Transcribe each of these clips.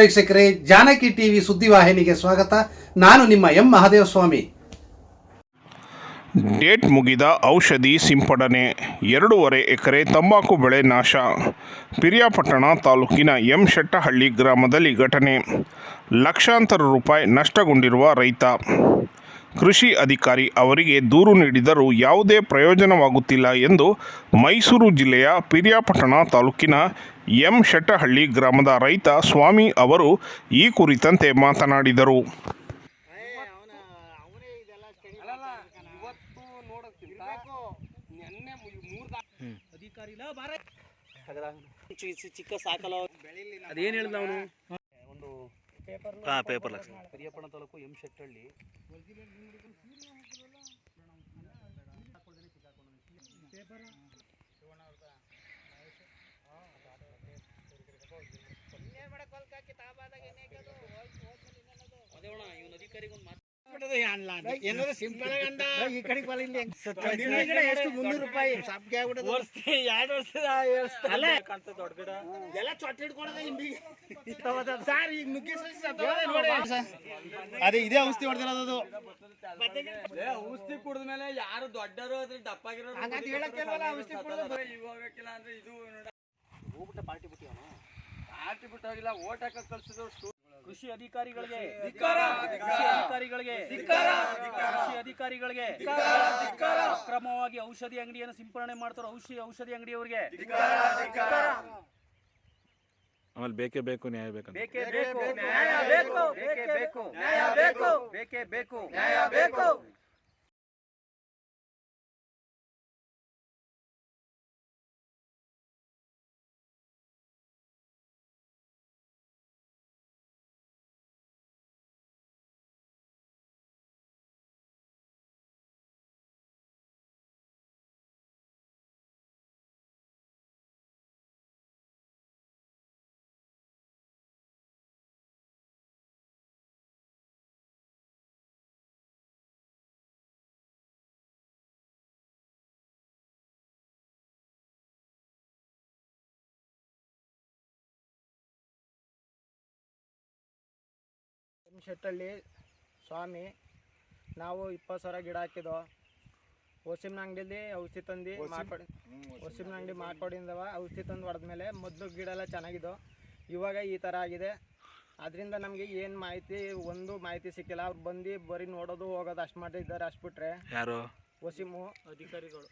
ವೀಕ್ಷಕರೇ, ಜಾನಕಿ ಟಿವಿ ಸುದ್ದಿವಾಹಿನಿಗೆ ಸ್ವಾಗತ. ನಾನು ನಿಮ್ಮ ಎಂ ಮಹಾದೇವಸ್ವಾಮಿ. ಡೇಟ್ ಮುಗಿದ ಔಷಧಿ ಸಿಂಪಡಣೆ, ಎರಡೂವರೆ ಎಕರೆ ತಂಬಾಕು ಬೆಳೆ ನಾಶ. ಪಿರಿಯಾಪಟ್ಟಣ ತಾಲೂಕಿನ ಎಂ ಶೆಟ್ಟಹಳ್ಳಿ ಗ್ರಾಮದಲ್ಲಿ ಘಟನೆ. ಲಕ್ಷಾಂತರ ರೂಪಾಯಿ ನಷ್ಟಗೊಂಡಿರುವ ರೈತ. ಕೃಷಿ ಅಧಿಕಾರಿ ಅವರಿಗೆ ದೂರು ನೀಡಿದರೂ ಯಾವುದೇ ಪ್ರಯೋಜನವಾಗುತ್ತಿಲ್ಲ ಎಂದು ಮೈಸೂರು ಜಿಲ್ಲೆಯ ಪಿರಿಯಾಪಟ್ಟಣ ತಾಲೂಕಿನ ಎಂ ಶೆಟ್ಟಹಳ್ಳಿ ಗ್ರಾಮದ ರೈತ ಸ್ವಾಮಿ ಅವರು ಈ ಕುರಿತಂತೆ ಮಾತನಾಡಿದರು. ಒಂದು paper paper M Shettahalli taluk ಮುನ್ನೂರು ರೂಪಾಯಿ ಎಲ್ಲ ಚೊಟ್ಟ ಅದೇ ಇದೇ ಔಷಧಿ ಹೊಡೆದಿರೋದು ಔಷಧಿ ಕುಡಿದ್ಮೇಲೆ ಯಾರು ದೊಡ್ಡರು ಅದ್ರ ದಪ್ಪಾಗಿರೋ ಔಷಧಿ ಕುಡಿದು ಈಗ ಹೋಗಕ್ಕಿಲ್ಲ ಅಂದ್ರೆ ಇದು ಹೋಗ್ಬಿಟ್ಟ ಪಾರ್ಟಿ ಬಿಟ್ಟಿ ಆಟಿ ಬಿಟ್ಟೋಗಿಲ್ಲ ಓಟ್ ಹಾಕಕ್ ಕಳ್ಸಿದ್ರು ಕೃಷಿ ಅಧಿಕಾರಿಗಳಿಗೆ! ಕೃಷಿ ಅಧಿಕಾರಿಗಳಿಗೆ! ಕೃಷಿ ಅಧಿಕಾರಿಗಳಿಗೆ ಅಕ್ರಮವಾಗಿ ಔಷಧಿ ಅಂಗಡಿಯನ್ನು ಸಿಂಪರಣೆ ಮಾಡ್ತಾರೋ ಔಷಧಿ ಔಷಧಿ ಅಂಗಡಿಯವರಿಗೆ. ಆಮೇಲೆ ಬೇಕೇ ಬೇಕು ನ್ಯಾಯ ಬೇಕು ಬೇಕೇ ಬೇಕು ನ್ಯಾಯ ಬೇಕು. ಬೇಕೇ ಬೇಕು. ನ್ಯಾಯ ಬೇಕು. ಬೇಕೇ ಬೇಕು. ನ್ಯಾಯ ಬೇಕು. ಶೆಟ್ಟಳ್ಳಿ ಸ್ವಾಮಿ ನಾವು ಇಪ್ಪತ್ತು ಸಾವಿರ ಗಿಡ ಹಾಕಿದೋ ಹೊಸಿಮ್ನ ಅಂಗಡಿಲಿ ಔಷಧಿ ತಂದು ಮಾಡ್ಕೊಡಿ ಹೊಸಿಮ್ನ ಅಂಗಡಿ ಮಾಡ್ಕೊಡಿಂದವ ಔಷಧಿ ತಂದು ಹೊಡೆದ್ಮೇಲೆ ಮೊದಲು ಗಿಡ ಎಲ್ಲ ಚೆನ್ನಾಗಿದ್ದು ಇವಾಗ ಈ ಥರ ಆಗಿದೆ. ಅದರಿಂದ ನಮಗೆ ಏನು ಮಾಹಿತಿ ಒಂದು ಮಾಹಿತಿ ಸಿಕ್ಕಿಲ್ಲ. ಅವ್ರು ಬಂದು ಬರೀ ನೋಡೋದು ಹೋಗೋದು ಅಷ್ಟು ಮಾಡಿದ್ದಾರೆ ಅಷ್ಟು ಬಿಟ್ರೆ. ಯಾರು? ಹೊಸಿಮು ಅಧಿಕಾರಿಗಳು.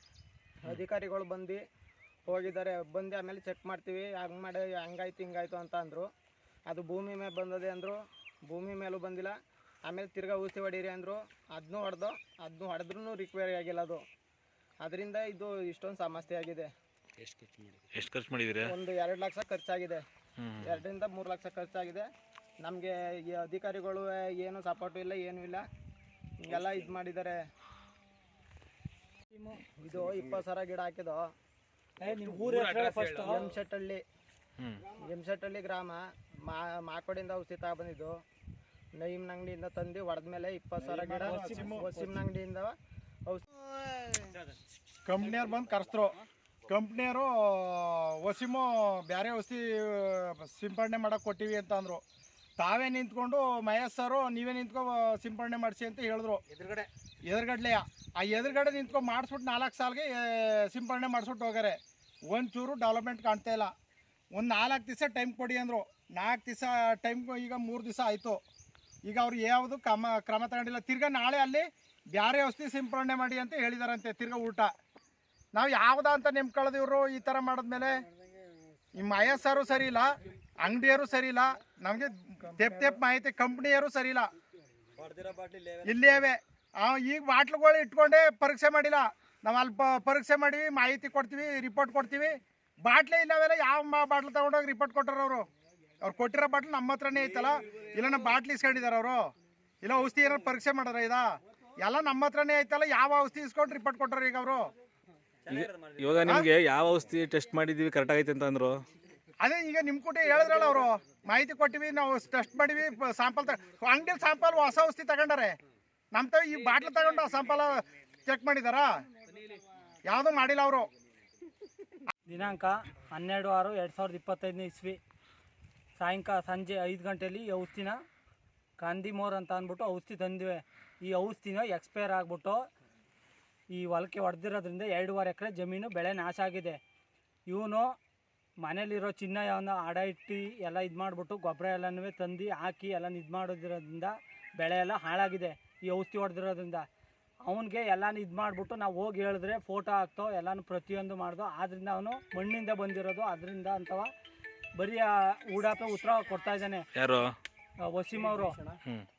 ಅಧಿಕಾರಿಗಳು ಬಂದು ಹೋಗಿದ್ದಾರೆ. ಬಂದು ಆಮೇಲೆ ಚೆಕ್ ಮಾಡ್ತೀವಿ. ಹಂಗೆ ಮಾಡಿ ಹಂಗಾಯ್ತು ಹಿಂಗಾಯ್ತು ಅಂತ ಅಂದರು. ಅದು ಭೂಮಿ ಮೇಲೆ ಬಂದದೆ ಅಂದರು. ಭೂಮಿ ಮೇಲೂ ಬಂದಿಲ್ಲ. ಆಮೇಲೆ ತಿರ್ಗಾ ಔಷಧಿ ಹೊಡೀರಿ ಅಂದರು. ಅದನ್ನೂ ಹೊಡೆದು ಅದನ್ನೂ ಹೊಡೆದ್ರೂ ರಿಕ್ವೇರಿ ಆಗಿಲ್ಲ ಅದು. ಅದರಿಂದ ಇದು ಇಷ್ಟೊಂದು ಸಮಸ್ಯೆ ಆಗಿದೆ. ಎಷ್ಟು ಖರ್ಚು ಮಾಡಿದ್ದೀರಾ ಒಂದು ಎರಡು ಲಕ್ಷ ಖರ್ಚಾಗಿದೆ. ಎರಡರಿಂದ ಮೂರು ಲಕ್ಷ ಖರ್ಚಾಗಿದೆ. ನಮಗೆ ಈ ಅಧಿಕಾರಿಗಳು ಏನು ಸಪೋರ್ಟು ಇಲ್ಲ ಏನೂ ಇಲ್ಲ. ಹಿಂಗೆಲ್ಲ ಇದು ಮಾಡಿದ್ದಾರೆ. ಇದು ಇಪ್ಪತ್ತು ಸಾವಿರ ಗಿಡ ಹಾಕಿದೋ M Shettahalli M M Shettahalli ಗ್ರಾಮ ಮಾ ಮಾಕೋಡಿಂದ ಔಷಧಿ ತಗೊಬಂದಿದ್ದು ನೈಮ್ ಅಂಗಡಿಯಿಂದ ತಂದು ಹೊಡೆದ ಮೇಲೆ ಇಪ್ಪತ್ತು ಸಾವಿರ ಗಿಡ ವಸಿಮ್ನ ಅಂಗಡಿಯಿಂದ ಔಷಧಿ ಕಂಪ್ನಿಯವ್ರು ಬಂದು ಕರೆಸ್ತರು ಕಂಪ್ನಿಯವರು ವಸಿಮು ಬೇರೆ ಔಷಧಿ ಸಿಂಪಡಣೆ ಮಾಡೋಕೆ ಕೊಟ್ಟಿವಿ ಅಂತ ಅಂದರು. ತಾವೇ ನಿಂತ್ಕೊಂಡು ಮಹೇಶ್ ಸರು ನೀವೇ ನಿಂತ್ಕೊ ಸಿಂಪಡಣೆ ಮಾಡಿಸಿ ಅಂತ ಹೇಳಿದ್ರು. ಎದುರುಗಡೆ. ಎದುರುಗಡ್ಲೆಯ. ಆ ಎದುರುಗಡೆ ನಿಂತ್ಕೊಂಡು ಮಾಡಿಸ್ಬಿಟ್ಟು ನಾಲ್ಕು ಸಾಲಿಗೆ ಸಿಂಪಡಣೆ ಮಾಡಿಸ್ಬಿಟ್ಟು ಹೋಗಾರೆ ಒಂಚೂರು ಡೆವಲಪ್ಮೆಂಟ್ ಕಾಣ್ತಾ ಇಲ್ಲ. ಒಂದು ನಾಲ್ಕು ದಿವಸ ಟೈಮ್ ಕೊಡಿ ಅಂದರು. ನಾಲ್ಕು ದಿವಸ ಟೈಮ್ ಈಗ ಮೂರು ದಿವಸ ಆಯಿತು. ಈಗ ಅವ್ರು ಯಾವುದು ಕ್ರಮ ಕ್ರಮ ತಗೊಂಡಿಲ್ಲ. ತಿರ್ಗಾ ನಾಳೆ ಅಲ್ಲಿ ಬ್ಯಾರೆ ಔಷಧಿ ಸಿಂಪರಣೆ ಮಾಡಿ ಅಂತ ಹೇಳಿದಾರಂತೆ, ತಿರ್ಗಾ ಊಟ. ನಾವು ಯಾವ್ದ ಅಂತ ನೆಮ್ಕೊಳ್ಳೋದು ಇವರು ಈ ಥರ ಮಾಡಿದ್ಮೇಲೆ ನಿಮ್ಮ ಐಎಸ್ಆರು ಸರಿ ಇಲ್ಲ ಅಂಗಡಿಯವರು ಸರಿ ಇಲ್ಲ, ನಮಗೆ ತೆಪ್ ತೆಪ್ ಮಾಹಿತಿ ಕಂಪ್ನಿಯರು ಸರಿ ಇಲ್ಲ. ಇಲ್ಲೇವೆ. ಈಗ ಬಾಟ್ಲುಗಳು ಇಟ್ಕೊಂಡೇ ಪರೀಕ್ಷೆ ಮಾಡಿಲ್ಲ. ನಾವು ಅಲ್ಲಿ ಪರೀಕ್ಷೆ ಮಾಡಿವಿ, ಮಾಹಿತಿ ಕೊಡ್ತೀವಿ ರಿಪೋರ್ಟ್ ಕೊಡ್ತೀವಿ. ಬಾಟ್ಲೇ ಇಲ್ಲವೆಲ್ಲ ಯಾವ ಬಾಟ್ಲು ತಗೊಂಡೋಗಿ ರಿಪೋರ್ಟ್ ಕೊಟ್ಟರು ಅವ್ರು ಕೊಟ್ಟಿರೋ ಬಾಟ್ಲು ನಮ್ಮ ಹತ್ರನೇ ಐತಲ್ಲ? ಇಲ್ಲ ನಮ್ಮ ಬಾಟ್ಲಿ ಇಸ್ಕೊಂಡಿದಾರ ಅವರು. ಇಲ್ಲ ಔಷಧಿ ಏನಾರು ಪರೀಕ್ಷೆ ಮಾಡಾರ ಇದಾ ಎಲ್ಲ ನಮ್ಮ ಹತ್ರನೇ ಐತಲ್ಲ ಯಾವ ಔಷಧಿ ಇಸ್ಕೊಂಡು ರಿಪೋರ್ಟ್ ಕೊಟ್ಟರು ಈಗ ಅವರು? ಇವಾಗ ನಿಮಗೆ ಯಾವ ಔಷಧಿ ಟೆಸ್ಟ್ ಮಾಡಿದ್ದೀವಿ ಕರೆಕ್ಟ್ ಆಗೈತೆ ಅಂತ ಅಂದರು? ಅದೇ ಈಗ ನಿಮ್ಮ ಕೂಟ ಹೇಳಿದ್ರಲ್ಲ ಅವರು. ಮಾಹಿತಿ ಕೊಟ್ಟಿವಿ ನಾವು ಟೆಸ್ಟ್ ಮಾಡಿವಿ ಸಾಂಪಲ್ ಅಂಗಡಿಯಲ್ಲಿ ಸಾಂಪಲ್ ಹೊಸ ಔಷಧಿ ತಗೊಂಡಾರೆ. ನಮ್ಮ ತಾವ ಈ ಬಾಟ್ಲು ತಗೊಂಡು ಆ ಸಾಂಪಲ್ ಚೆಕ್ ಮಾಡಿದಾರಾ? ಯಾವುದೂ ಮಾಡಿಲ್ಲ ಅವರು. ದಿನಾಂಕ ಹನ್ನೆರಡು ಆರು ಎರಡು ಸಾವಿರದ ಇಪ್ಪತ್ತೈದನೇ ಇಸ್ವಿ. ಸಾಯಂಕಾಲ ಸಂಜೆ ಐದು ಗಂಟೆಯಲ್ಲಿ ಈ ಔಷಧಿನ ಕಾಂದಿಮೋರ್ ಅಂತ ಅಂದ್ಬಿಟ್ಟು ಔಷಧಿ ತಂದಿವೆ. ಈ ಔಷಧಿನ ಎಕ್ಸ್ಪೈರ್ ಆಗಿಬಿಟ್ಟು ಈ ಹೊಲಕ್ಕೆ ಹೊಡೆದಿರೋದ್ರಿಂದ ಎರಡೂವರೆ ಎಕರೆ ಜಮೀನು ಬೆಳೆ ನಾಶ ಆಗಿದೆ. ಇವನು ಮನೇಲಿರೋ ಚಿನ್ನ ಯಾವನ್ನ ಅಡ ಇಟ್ಟು ಎಲ್ಲ ಇದು ಮಾಡಿಬಿಟ್ಟು ಗೊಬ್ಬರ ಎಲ್ಲನೂ ತಂದು ಹಾಕಿ ಎಲ್ಲ ಇದು ಮಾಡೋದಿರೋದ್ರಿಂದ ಬೆಳೆ ಎಲ್ಲ ಹಾಳಾಗಿದೆ ಈ ಔಷಧಿ ಹೊಡೆದಿರೋದ್ರಿಂದ. ಅವನಿಗೆ ಎಲ್ಲಾನು ಇದು ಮಾಡಿಬಿಟ್ಟು ನಾವು ಹೋಗಿ ಹೇಳಿದ್ರೆ ಫೋಟೋ ಹಾಕ್ತೋ ಎಲ್ಲನೂ ಪ್ರತಿಯೊಂದು ಮಾಡ್ದೋ ಆದ್ದರಿಂದ ಅವನು ಮಣ್ಣಿಂದ ಬಂದಿರೋದು ಅದರಿಂದ ಅಂತವ ಬರೀ ಆ ಉಡಾಪೆ ಉತ್ತರ ಕೊಡ್ತಾ ಇದ್ದಾನೆ. ಯಾರು? ವಸೀಮ್ ಅವರು.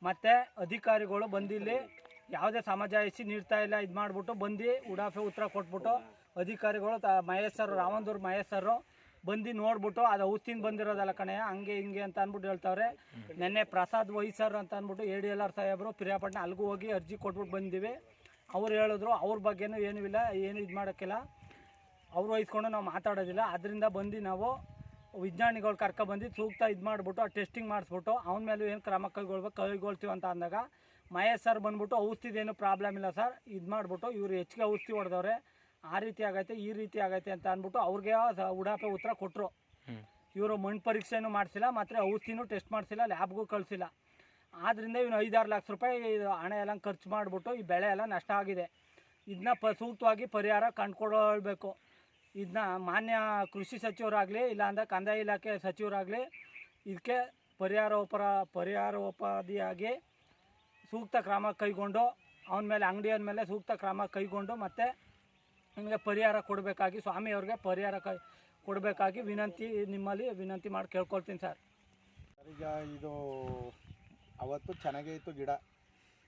ಮತ್ತೆ ಅಧಿಕಾರಿಗಳು ಬಂದಿಲ್ಲಿ ಯಾವುದೇ ಸಮಜಾಯಿಸಿ ನೀಡ್ತಾ ಇಲ್ಲ ಇದು ಮಾಡಿಬಿಟ್ಟು ಬಂದು ಉಡಾಫೆ ಉತ್ತರ ಕೊಟ್ಬಿಟ್ಟು ಅಧಿಕಾರಿಗಳು ತ ಮಹೇಶ್ ಸರ್ ರಾಮಂದೂರ್ ಮಹೇಶ್ ಸರ್ ಬಂದು ನೋಡ್ಬಿಟ್ಟು ಅದು ಔಷಧಿನ ಬಂದಿರೋದಲ್ಲ ಕಣೆ ಹಂಗೆ ಹಿಂಗೆ ಅಂತ ಅಂದ್ಬಿಟ್ಟು ಹೇಳ್ತಾವ್ರೆ. ನೆನ್ನೆ ಪ್ರಸಾದ್ ವೈಸರ್ ಅಂತ ಅಂದ್ಬಿಟ್ಟು ಎ ಡಿ ಎಲ್ ಆರ್ ಸಾಹೇಬರು ಪಿರಿಯಾಪಟ್ಟಣ ಅಲ್ಲಿಗೂ ಹೋಗಿ ಅರ್ಜಿ ಕೊಟ್ಬಿಟ್ಟು ಬಂದಿವಿ. ಅವ್ರು ಹೇಳಿದ್ರು ಅವ್ರ ಬಗ್ಗೆನೂ ಏನೂ ಇಲ್ಲ ಏನು ಇದು ಮಾಡೋಕ್ಕಿಲ್ಲ. ಅವ್ರು ವಹಿಸ್ಕೊಂಡು ನಾವು ಮಾತಾಡೋದಿಲ್ಲ. ಅದರಿಂದ ಬಂದು ನಾವು ವಿಜ್ಞಾನಿಗಳು ಕರ್ಕೊಬಂದು ಸೂಕ್ತ ಇದು ಮಾಡಿಬಿಟ್ಟು ಆ ಟೆಸ್ಟಿಂಗ್ ಮಾಡಿಸ್ಬಿಟ್ಟು ಅವನ ಮೇಲೂ ಏನು ಕ್ರಮ ಕೈಗೊಳ್ಬೇಕು ಕೈಗೊಳ್ತೀವಿ ಅಂತ ಅಂದಾಗ ಮಹೇಶ್ ಸರ್ ಬಂದ್ಬಿಟ್ಟು ಔಷಧಿದೇನು ಪ್ರಾಬ್ಲಮ್ ಇಲ್ಲ ಸರ್ ಇದು ಮಾಡಿಬಿಟ್ಟು ಇವರು ಹೆಚ್ಚಿಗೆ ಔಷಧಿ ಹೊಡೆದವ್ರೆ ಆ ರೀತಿ ಆಗೈತೆ ಈ ರೀತಿ ಆಗೈತೆ ಅಂತ ಅಂದ್ಬಿಟ್ಟು ಅವ್ರಿಗೆ ಉಡಾಪೆ ಉತ್ತರ ಕೊಟ್ಟರು. ಇವರು ಮಣ್ಣು ಪರೀಕ್ಷೆನೂ ಮಾಡಿಸಿಲ್ಲ ಮತ್ತು ಔಷಧಿನೂ ಟೆಸ್ಟ್ ಮಾಡಿಸಿಲ್ಲ ಲ್ಯಾಬ್ಗೂ ಕಳಿಸಿಲ್ಲ. ಆದ್ದರಿಂದ ಇವನು ಐದಾರು ಲಕ್ಷ ರೂಪಾಯಿ ಹಣ ಎಲ್ಲ ಖರ್ಚು ಮಾಡಿಬಿಟ್ಟು ಈ ಬೆಳೆ ಎಲ್ಲ ನಷ್ಟ ಆಗಿದೆ. ಇದನ್ನ ಪ ಸೂಕ್ತವಾಗಿ ಪರಿಹಾರ ಕಂಡುಕೊಳ್ಬೇಕು. ಇದನ್ನ ಮಾನ್ಯ ಕೃಷಿ ಸಚಿವರಾಗಲಿ, ಇಲ್ಲಾಂದ್ರೆ ಕಂದಾಯ ಇಲಾಖೆ ಸಚಿವರಾಗಲಿ, ಇದಕ್ಕೆ ಪರಿಹಾರೋಪರ, ಪರಿಹಾರೋಪಾದಿಯಾಗಿ ಸೂಕ್ತ ಕ್ರಮ ಕೈಗೊಂಡು, ಅವನ ಮೇಲೆ ಅಂಗಡಿಯವನ ಮೇಲೆ ಸೂಕ್ತ ಕ್ರಮ ಕೈಗೊಂಡು ಮತ್ತು ನಿಮಗೆ ಪರಿಹಾರ ಕೊಡಬೇಕಾಗಿ, ಸ್ವಾಮಿಯವ್ರಿಗೆ ಪರಿಹಾರ ಕೈ, ಕೊಡಬೇಕಾಗಿ ವಿನಂತಿ, ನಿಮ್ಮಲ್ಲಿ ವಿನಂತಿ ಮಾಡಿ ಕೇಳ್ಕೊಳ್ತೀನಿ ಸರ್. ಈಗ ಇದು ಅವತ್ತು ಚೆನ್ನಾಗೇ ಇತ್ತು ಗಿಡ.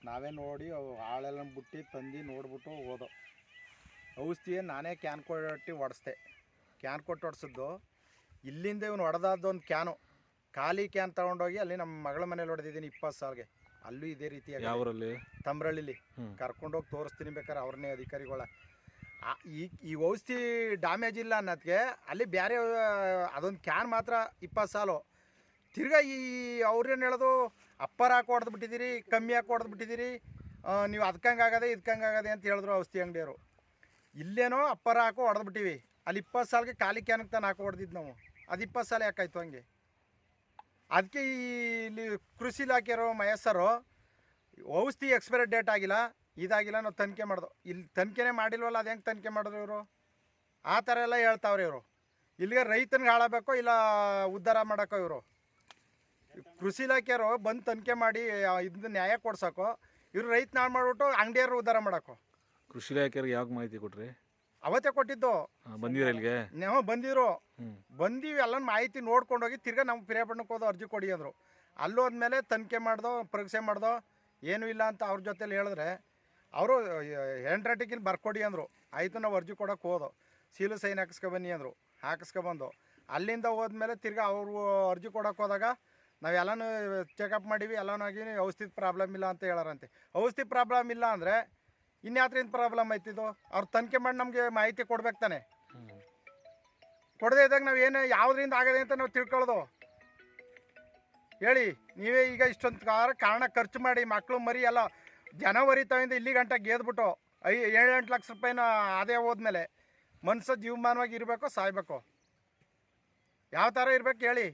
ನಾವೇ ನೋಡಿ ಅವು ಆಳೆಲ್ಲ ಬಿಟ್ಟು ತಂದು ನೋಡ್ಬಿಟ್ಟು ಹೋದೋ ಔಷಧಿ ನಾನೇ ಕ್ಯಾನ್ ಕೊಟ್ಟು ಹೊಡೆಸ್ದೆ ಕ್ಯಾನ್ ಕೊಟ್ಟು ಹೊಡ್ಸಿದ್ದು ಇಲ್ಲಿಂದ ಇವನು ಹೊಡೆದಾದ್ದೊಂದು ಕ್ಯಾನು ಖಾಲಿ ಕ್ಯಾನ್ ತಗೊಂಡೋಗಿ ಅಲ್ಲಿ ನಮ್ಮ ಮಗಳ ಮನೇಲಿ ಹೊಡೆದಿದ್ದೀನಿ ಇಪ್ಪತ್ತು ಸಾವಿರಗೆ. ಅಲ್ಲೂ ಇದೇ ರೀತಿಯಾಗಿ ಯಾವೂರಲ್ಲಿ? ತಮ್ರಳ್ಳಿಲಿ. ಕರ್ಕೊಂಡೋಗಿ ತೋರಿಸ್ತೀನಿ ಬೇಕಾದ್ರೆ ಅವ್ರನ್ನೇ ಅಧಿಕಾರಿಗಳ. ಈ ಈ ಔಷಧಿ ಡ್ಯಾಮೇಜ್ ಇಲ್ಲ ಅನ್ನೋದಕ್ಕೆ ಅಲ್ಲಿ ಬೇರೆ ಅದೊಂದು ಕ್ಯಾನ್ ಮಾತ್ರ ಇಪ್ಪತ್ತು ಸಾಲು. ತಿರ್ಗಾ ಈ ಅವ್ರೇನು ಹೇಳೋದು ಅಪ್ಪರ್ ಹಾಕಿ ಹೊಡೆದು ಬಿಟ್ಟಿದ್ದೀರಿ ಕಮ್ಮಿ ಹಾಕಿ ಹೊಡೆದು ಬಿಟ್ಟಿದ್ದೀರಿ ನೀವು ಅದಕ್ಕಂಗೆ ಆಗದೆ ಇದಕ್ಕಂಗೆ ಆಗದೆ ಅಂತ ಹೇಳಿದ್ರು ಔಷಧಿ ಅಂಗಡಿಯವರು. ಇಲ್ಲೇನೋ ಅಪ್ಪರ ಹಾಕೋ ಹೊಡೆದ್ಬಿಟ್ಟಿವಿ ಅಲ್ಲಿ ಇಪ್ಪತ್ತು ಸಾಲಿಗೆ ಖಾಲಿ ಕ್ಯಾನ್ ತಾನು ಹಾಕೋ ಹೊಡೆದಿದ್ದು ನಾವು. ಅದು ಇಪ್ಪತ್ತು ಸಾಲ ಯಾಕಾಯ್ತು ಹಂಗೆ. ಅದಕ್ಕೆ ಇಲ್ಲಿ ಕೃಷಿ ಇಲಾಖೆಯವರು ಮಯಸ್ಸರು ಔಷಧಿ ಎಕ್ಸ್ಪೈರಿ ಡೇಟ್ ಆಗಿಲ್ಲ, ಇದಾಗಿಲ್ಲ ನಾವು ತನಿಖೆ ಮಾಡ್ದು ಇಲ್ಲಿ ತನಿಖೆನೇ ಮಾಡಿಲ್ವಲ್ಲ, ಅದು ಹೆಂಗೆ ತನಿಖೆ ಮಾಡಿದ್ರು ಇವರು? ಆ ಥರ ಎಲ್ಲ ಹೇಳ್ತಾವ್ರೆ ಇವರು. ಇಲ್ಲಿಗೆ ರೈತನಿಗೆ ಹಾಳಬೇಕೋ ಇಲ್ಲ ಉದ್ಧಾರ ಮಾಡೋಕೋ ಇವರು? ಕೃಷಿ ಇಲಾಖೆಯವರು ಬಂದು ತನಿಖೆ ಮಾಡಿ ಇದನ್ನ ನ್ಯಾಯ ಕೊಡ್ಸೋಕೋ ಇವರು ರೈತನ ಹಾಳು ಮಾಡಿಬಿಟ್ಟು ಅಂಗಡಿಯವರು ಉದ್ಧಾರ ಮಾಡೋಕೋ ಕೃಷಿ ಇಲಾಖೆಯವ್ರಿಗೆ ಯಾವಾಗ ಮಾಹಿತಿ ಕೊಟ್ರಿ? ಅವತ್ತೇ ಕೊಟ್ಟಿದ್ದು. ಬಂದಿರ ಬಂದಿರಾ ಇಲ್ಲಿಗೆ? ನಾವು ಬಂದಿದ್ರು. ಹ್ಮ್. ಬಂದೀವಿ ಎಲ್ಲ ಮಾಹಿತಿ ನೋಡ್ಕೊಂಡೋಗಿ ತಿರ್ಗಾ ನಮ್ಗೆ ಪಿರಿಯಾಪಟ್ಟಣಕ್ಕೆ ಹೋದೋ ಅರ್ಜಿ ಕೊಡಿ ಅಂದರು. ಅಲ್ಲಿ ಹೋದ್ಮೇಲೆ ತನಿಖೆ ಮಾಡ್ದೋ ಪರೀಕ್ಷೆ ಮಾಡ್ದೋ ಏನೂ ಇಲ್ಲ ಅಂತ ಅವ್ರ ಜೊತೆಲಿ ಹೇಳಿದ್ರೆ ಅವರು ಹ್ಯಾಂಡ್ ರೈಟಿಂಗ್ ಬರ್ಕೊಡಿ ಅಂದರು. ಆಯಿತು ನಾವು ಅರ್ಜಿ ಕೊಡೋಕೆ ಹೋದೋ. ಸೀಲು ಸೈನ್ ಹಾಕಿಸ್ಕೊಬನ್ನಿ ಅಂದರು. ಹಾಕಿಸ್ಕೊಬಂದು ಅಲ್ಲಿಂದ ಹೋದ್ಮೇಲೆ ತಿರ್ಗಾ ಅವರು ಅರ್ಜಿ ಕೊಡೋಕೆ ಹೋದಾಗ ನಾವೆಲ್ಲನೂ ಚೆಕಪ್ ಮಾಡೀವಿ ಎಲ್ಲನೂ ಆಗಿ ಔಷಧಿ ಪ್ರಾಬ್ಲಮ್ ಇಲ್ಲ ಅಂತ ಹೇಳಾರಂತೆ. ಔಷಧಿ ಪ್ರಾಬ್ಲಮ್ ಇಲ್ಲ ಅಂದರೆ ಇನ್ಯಾತ್ರಿಂದ ಪ್ರಾಬ್ಲಮ್ ಆಯ್ತಿದ್ದು ಅವ್ರು ತನಿಖೆ ಮಾಡಿ ನಮಗೆ ಮಾಹಿತಿ ಕೊಡ್ಬೇಕು ತಾನೆ. ಕೊಡದೇ ಇದ್ದಾಗ ನಾವು ಏನು ಯಾವುದರಿಂದ ಆಗದೆ ಅಂತ ನಾವು ತಿಳ್ಕೊಳ್ಳೋದು. ಹೇಳಿ, ನೀವೇ ಈಗ ಇಷ್ಟೊಂದು ಕಾರ, ಕಾರಣ ಖರ್ಚು ಮಾಡಿ ಮಕ್ಕಳು ಮರಿ ಎಲ್ಲ ಜನವರಿ ತವಿಂದ ಇಲ್ಲಿ ಗಂಟೆ ಗೆದ್ಬಿಟ್ಟು ಐ, ಏಳೆಂಟು ಲಕ್ಷ ರೂಪಾಯಿನ ಅದೇ ಹೋದ್ಮೇಲೆ ಮನ್ಸು ಜೀವಮಾನವಾಗಿ ಇರಬೇಕು, ಸಾಯ್ಬೇಕು? ಯಾವ ಥರ ಇರ್ಬೇಕು ಹೇಳಿ?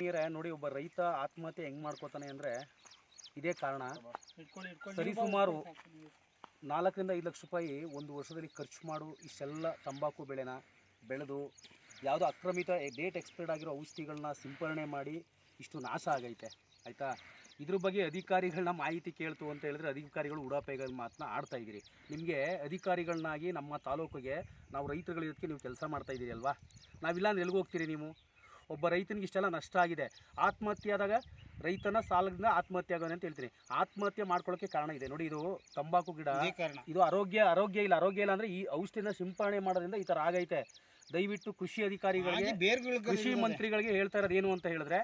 ನೀರೇ ನೋಡಿ ಒಬ್ಬ ರೈತ ಆತ್ಮಹತ್ಯೆ ಹೆಂಗ್ ಮಾಡ್ಕೋತಾನೆ ಅಂದ್ರೆ ಇದೇ ಕಾರಣ. ಸರಿಸುಮಾರು ನಾಲ್ಕರಿಂದ ಐದು ಲಕ್ಷ ರೂಪಾಯಿ ಒಂದು ವರ್ಷದಲ್ಲಿ ಖರ್ಚು ಮಾಡು. ಇಷ್ಟೆಲ್ಲ ತಂಬಾಕು ಬೆಳೆನ ಬೆಳೆದು ಯಾವುದೋ ಅಕ್ರಮಿತ ಡೇಟ್ ಎಕ್ಸ್ಪೈರ್ಡ್ ಆಗಿರೋ ಔಷಧಿಗಳನ್ನ ಸಿಂಪರಣೆ ಮಾಡಿ ಇಷ್ಟು ನಾಶ ಆಗೈತೆ. ಆಯಿತಾ? ಇದ್ರ ಬಗ್ಗೆ ಅಧಿಕಾರಿಗಳನ್ನ ಮಾಹಿತಿ ಕೇಳ್ತು ಅಂತ ಹೇಳಿದ್ರೆ ಅಧಿಕಾರಿಗಳು ಉಡಾಪೆಗಳ ಮಾತನ್ನ ಆಡ್ತಾ ಇದ್ದೀರಿ. ನಿಮಗೆ ಅಧಿಕಾರಿಗಳನ್ನಾಗಿ ನಮ್ಮ ತಾಲೂಕಿಗೆ ನಾವು ರೈತರುಗಳಿರೋದಕ್ಕೆ ನೀವು ಕೆಲಸ ಮಾಡ್ತಾ ಇದ್ದೀರಿ ಅಲ್ವಾ? ನಾವಿಲ್ಲ ಅಂದ್ರೆ ಎಲ್ಲಿಗೆ ಹೋಗ್ತೀರಿ ನೀವು? ಒಬ್ಬ ರೈತನಿಗೆ ಇಷ್ಟೆಲ್ಲ ನಷ್ಟ ಆಗಿದೆ. ಆತ್ಮಹತ್ಯೆ ಆದಾಗ ರೈತನ ಸಾಲದಿಂದ ಆತ್ಮಹತ್ಯೆ ಆಗೋಣ ಅಂತ ಹೇಳ್ತೀನಿ. ಆತ್ಮಹತ್ಯೆ ಮಾಡ್ಕೊಳ್ಳೋಕೆ ಕಾರಣ ಇದೆ. ನೋಡಿ ಇದು ತಂಬಾಕು ಗಿಡ ಇದು ಆರೋಗ್ಯ ಆರೋಗ್ಯ ಇಲ್ಲ. ಆರೋಗ್ಯ ಇಲ್ಲ ಅಂದ್ರೆ ಈ ಔಷಧಿನ ಸಿಂಪಡಣೆ ಮಾಡೋದ್ರಿಂದ ಈ ಥರ ಆಗೈತೆ. ದಯವಿಟ್ಟು ಕೃಷಿ ಅಧಿಕಾರಿಗಳಿಗೆ ಕೃಷಿ ಮಂತ್ರಿಗಳಿಗೆ ಹೇಳ್ತಾ ಇರೋದು ಏನು ಅಂತ ಹೇಳಿದ್ರೆ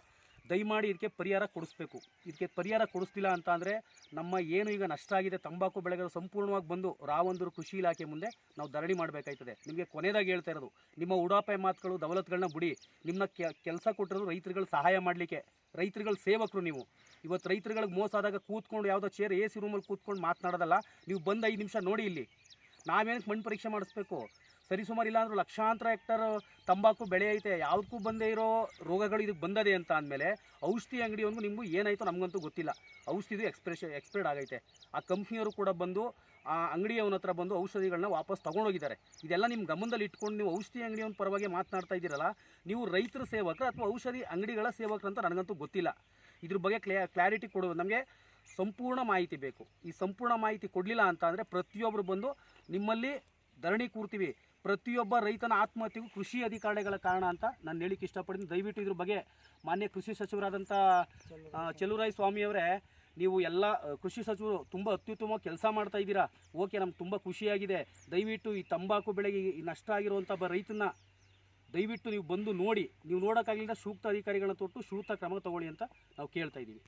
ದಯಮಾಡಿ ಇದಕ್ಕೆ ಪರಿಹಾರ ಕೊಡಿಸ್ಬೇಕು. ಇದಕ್ಕೆ ಪರಿಹಾರ ಕೊಡಿಸ್ತಿಲ್ಲ ಅಂತ ಅಂದರೆ ನಮ್ಮ ಏನು ಈಗ ನಷ್ಟ ಆಗಿದೆ, ತಂಬಾಕು ಬೆಳೆಗಳು ಸಂಪೂರ್ಣವಾಗಿ ಬಂದು ರಾವಂದೂರು ಕೃಷಿ ಇಲಾಖೆ ಮುಂದೆ ನಾವು ಧರಣಿ ಮಾಡಬೇಕಾಯ್ತದೆ. ನಿಮಗೆ ಕೊನೆಯದಾಗಿ ಹೇಳ್ತಾ ಇರೋದು, ನಿಮ್ಮ ಉಡಾಪೆ ಮಾತುಗಳು ದವಲತ್ಗಳನ್ನ ಬಿಡಿ. ನಿಮ್ಮನ್ನ ಕೆಲಸ ಕೊಟ್ಟಿರೋದು ರೈತರುಗಳು ಸಹಾಯ ಮಾಡಲಿಕ್ಕೆ. ರೈತರುಗಳ ಸೇವಕರು ನೀವು. ಇವತ್ತು ರೈತರುಗಳಿಗೆ ಮೋಸ ಆದಾಗ ಕೂತ್ಕೊಂಡು ಯಾವುದೋ ಚೇರ್ ಎ ಸಿ ರೂಮಲ್ಲಿ ಕೂತ್ಕೊಂಡು ಮಾತನಾಡೋದಲ್ಲ, ನೀವು ಬಂದು ಐದು ನಿಮಿಷ ನೋಡಿ ಇಲ್ಲಿ. ನಾವೇನಕ್ಕೆ ಮಣ್ಣು ಪರೀಕ್ಷೆ ಮಾಡಿಸ್ಬೇಕು? ಸರಿಸುಮಾರು ಇಲ್ಲ ಅಂದ್ರೂ ಲಕ್ಷಾಂತರ ಹೆಕ್ಟರ್ ತಂಬಾಕು ಬೆಳೆ ಐತೆ, ಯಾವುದಕ್ಕೂ ಬಂದೇ ಇರೋ ರೋಗಗಳು ಇದಕ್ಕೆ ಬಂದದೆ ಅಂತ ಅಂದಮೇಲೆ ಔಷಧಿ ಅಂಗಡಿಯವ್ರಿಗೂ ನಿಮಗೂ ಏನಾಯಿತು ನಮಗಂತೂ ಗೊತ್ತಿಲ್ಲ. ಔಷಧಿದು ಎಕ್ಸ್ಪ್ರೆಷ ಎಕ್ಸ್ಪೈರ್ಡ್ ಆಗೈತೆ. ಆ ಕಂಪ್ನಿಯವರು ಕೂಡ ಬಂದು, ಆ ಅಂಗಡಿಯವನ ಹತ್ರ ಬಂದು ಔಷಧಿಗಳನ್ನ ವಾಪಸ್ ತೊಗೊಂಡೋಗಿದ್ದಾರೆ. ಇದೆಲ್ಲ ನಿಮ್ಮ ಗಮನದಲ್ಲಿ ಇಟ್ಕೊಂಡು ನೀವು ಔಷಧಿ ಅಂಗಡಿಯವನ ಪರವಾಗಿ ಮಾತನಾಡ್ತಾ ಇದ್ದೀರಲ್ಲ, ನೀವು ರೈತರ ಸೇವಕರು ಅಥವಾ ಔಷಧಿ ಅಂಗಡಿಗಳ ಸೇವಕರು ಅಂತ ನನಗಂತೂ ಗೊತ್ತಿಲ್ಲ. ಇದ್ರ ಬಗ್ಗೆ ಕ್ಲಾರಿಟಿ ಕೊಡುವ ನಮಗೆ ಸಂಪೂರ್ಣ ಮಾಹಿತಿ ಬೇಕು. ಈ ಸಂಪೂರ್ಣ ಮಾಹಿತಿ ಕೊಡಲಿಲ್ಲ ಅಂತ ಅಂದರೆ ಪ್ರತಿಯೊಬ್ಬರು ಬಂದು ನಿಮ್ಮಲ್ಲಿ ಧರಣಿ ಕೂರ್ತೀವಿ. ಪ್ರತಿಯೊಬ್ಬ ರೈತನ ಆತ್ಮಹತ್ಯೆಗೂ ಕೃಷಿ ಅಧಿಕಾರಿಗಳ ಕಾರಣ ಅಂತ ನಾನು ಹೇಳಿಕ್ಕೆ ಇಷ್ಟಪಡ್ತೀನಿ. ದಯವಿಟ್ಟು ಇದ್ರ ಬಗ್ಗೆ ಮಾನ್ಯ ಕೃಷಿ ಸಚಿವರಾದಂಥ ಚೆಲುವರಾಯ ಸ್ವಾಮಿಯವರೇ ನೀವು ಎಲ್ಲ ಕೃಷಿ ಸಚಿವರು ತುಂಬ ಅತ್ಯುತ್ತಮ ಕೆಲಸ ಮಾಡ್ತಾ ಇದ್ದೀರಾ. ಓಕೆ, ನಮ್ಗೆ ತುಂಬ ಖುಷಿಯಾಗಿದೆ. ದಯವಿಟ್ಟು ಈ ತಂಬಾಕು ಬೆಳೆಗೆ ನಷ್ಟ ಆಗಿರುವಂಥ ಒಬ್ಬ ರೈತನ ದಯವಿಟ್ಟು ನೀವು ಬಂದು ನೋಡಿ. ನೀವು ನೋಡೋಕ್ಕಾಗಲಿಲ್ಲ, ಸೂಕ್ತ ಅಧಿಕಾರಿಗಳನ್ನ ತೊಟ್ಟು ಸೂಕ್ತ ಕ್ರಮ ತಗೊಳ್ಳಿ ಅಂತ ನಾವು ಕೇಳ್ತಾ ಇದ್ದೀವಿ.